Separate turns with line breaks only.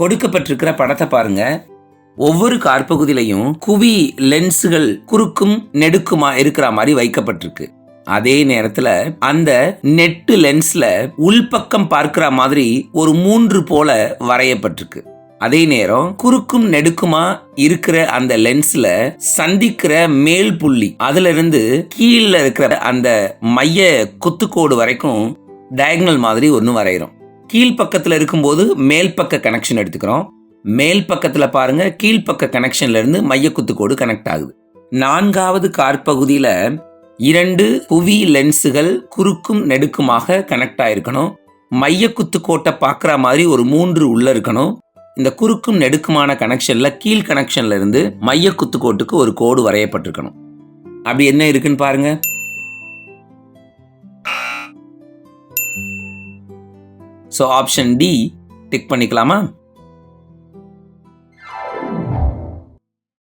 கொடுக்கப்பட்டிருக்கிற படத்தை பாருங்க. ஒவ்வொரு கார்பகுதியிலையும் குவி லென்ஸுகள் குறுக்கும் நெடுக்குமா இருக்கிற மாதிரி வைக்கப்பட்டிருக்கு. அதே நேரத்துல அந்த நெட்டு லென்ஸ்ல உள்பக்கம் பார்க்கிற மாதிரி ஒரு மூன்று போல வரையப்பட்டிருக்கு. அதே நேரம் குறுக்கும் நெடுக்குமா இருக்கிற அந்த லென்ஸ்ல சந்திக்கிற மேல் புள்ளி அதுல இருந்து கீழே இருக்கிற அந்த மைய குத்துக்கோடு வரைக்கும் டயக்னல் மாதிரி ஒன்று வரைகிறோம் கீழ்ப்பக்கத்தில் இருக்கும்போது மேல் பக்க கனெக்ஷன் எடுத்துக்கிறோம் மேல் பக்கத்தில் பாருங்கள் கீழ்ப்பக்க கனெக்ஷன்லேருந்து மையக்குத்துக்கோடு கனெக்ட் ஆகுது. நான்காவது கார்பகுதியில் இரண்டு புவி லென்ஸுகள் குறுக்கும் நெடுக்குமாக கனெக்ட் ஆயிருக்கணும். மைய குத்துக்கோட்டை பார்க்குற மாதிரி ஒரு மூன்று உள்ள இருக்கணும். இந்த குறுக்கும் நெடுக்குமான கனெக்ஷனில் கீழ் கனெக்ஷன்ல இருந்து ஒரு கோடு வரையப்பட்டிருக்கணும். அப்படி என்ன இருக்குன்னு பாருங்கள் ஸோ ஆப்ஷன் டி டிக் பண்ணிக்கலாமா?